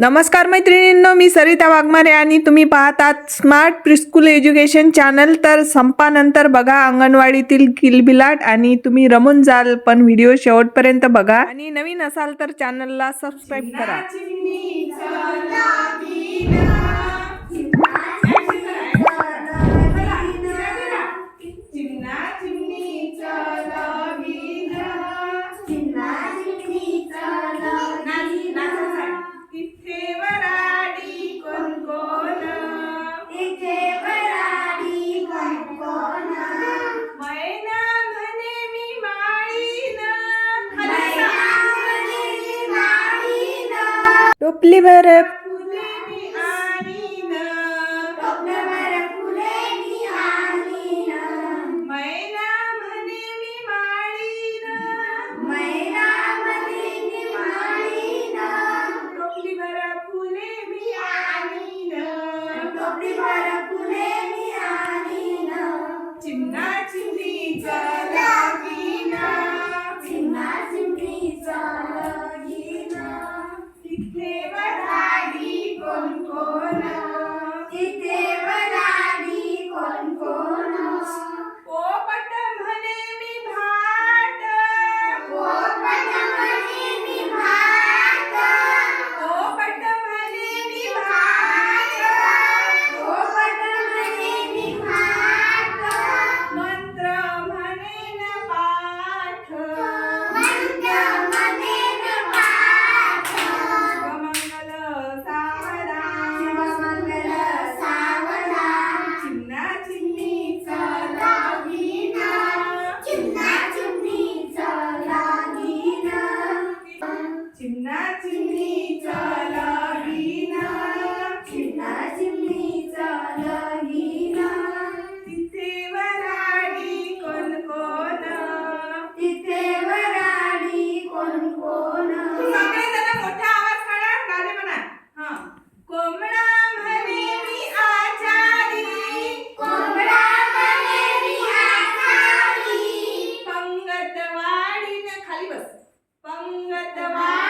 नमस्कार मैत्रिणींनो मी सरिता वाघमारे आणि तुम्ही पाहतात स्मार्ट प्रिस्कूल एज्युकेशन चॅनल तर संपानंतर बघा अंगणवाडीतील किलबिलाट आणि तुम्ही रमून जाल पण व्हिडिओ शेवटपर्यंत बघा. आणि नवीन असाल तर चॅनलला सबस्क्राईब करा. टोपली भर चिमणा लावीना तिथे वराडी कोण कोण? सगळे जण मोठा आवाज काढा गाणे म्हणा. हा. कोंबडा म्हणे मी आचारी पंगत वाढीन. खाली बस. पंगत वाढीन.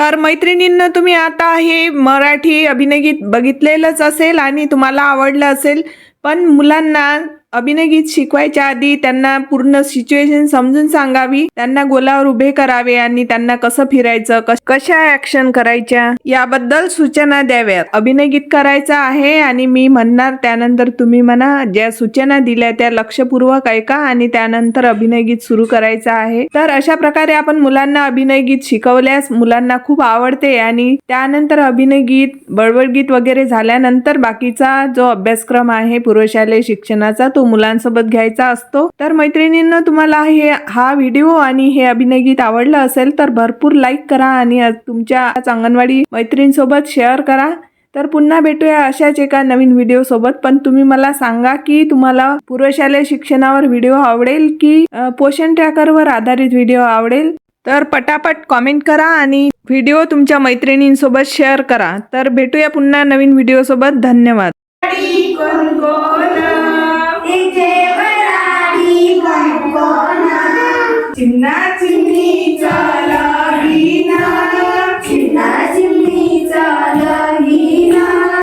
तर मैत्रिणींना तुम्ही आता हे मराठी अभिनय गीत बघितलेलंच असेल आणि तुम्हाला आवडलं असेल. पण मुलांना अभिनय गीत शिकवायच्या आधी त्यांना पूर्ण सिच्युएशन समजून सांगावी. त्यांना गोलावर उभे करावे आणि त्यांना कसं फिरायचं कश- कशा ऍक्शन करायच्या याबद्दल सूचना द्याव्यात. अभिनय गीत करायचं आहे आणि मी म्हणणार त्यानंतर तुम्ही म्हणा ज्या सूचना दिल्या त्या लक्षपूर्वक ऐका आणि त्यानंतर अभिनय गीत सुरू करायचं आहे. तर अशा प्रकारे आपण मुलांना अभिनय गीत शिकवल्यास मुलांना खूप आवडते आणि त्यानंतर अभिनय गीत बळबळ गीत वगैरे झाल्यानंतर बाकीचा जो अभ्यासक्रम आहे पूर्वशालेय शिक्षणाचा तो तो मुलांसोबत घ्यायचा असतो. तर मैत्रिणींना तुम्हाला हे हा व्हिडिओ आणि हे अभिनय गीत आवडलं असेल तर भरपूर लाईक करा आणि तुमच्या अंगणवाडी मैत्रिणींसोबत शेअर करा. तर पुन्हा भेटूया अशाच एका नवीन व्हिडिओ सोबत. पण तुम्ही मला सांगा की तुम्हाला पूर्वशालेय शिक्षणावर व्हिडिओ आवडेल की पोषण ट्रॅकरवर आधारित व्हिडिओ आवडेल? तर पटापट कॉमेंट करा आणि व्हिडिओ तुमच्या मैत्रिणींसोबत शेअर करा. तर भेटूया पुन्हा नवीन व्हिडिओसोबत धन्यवाद.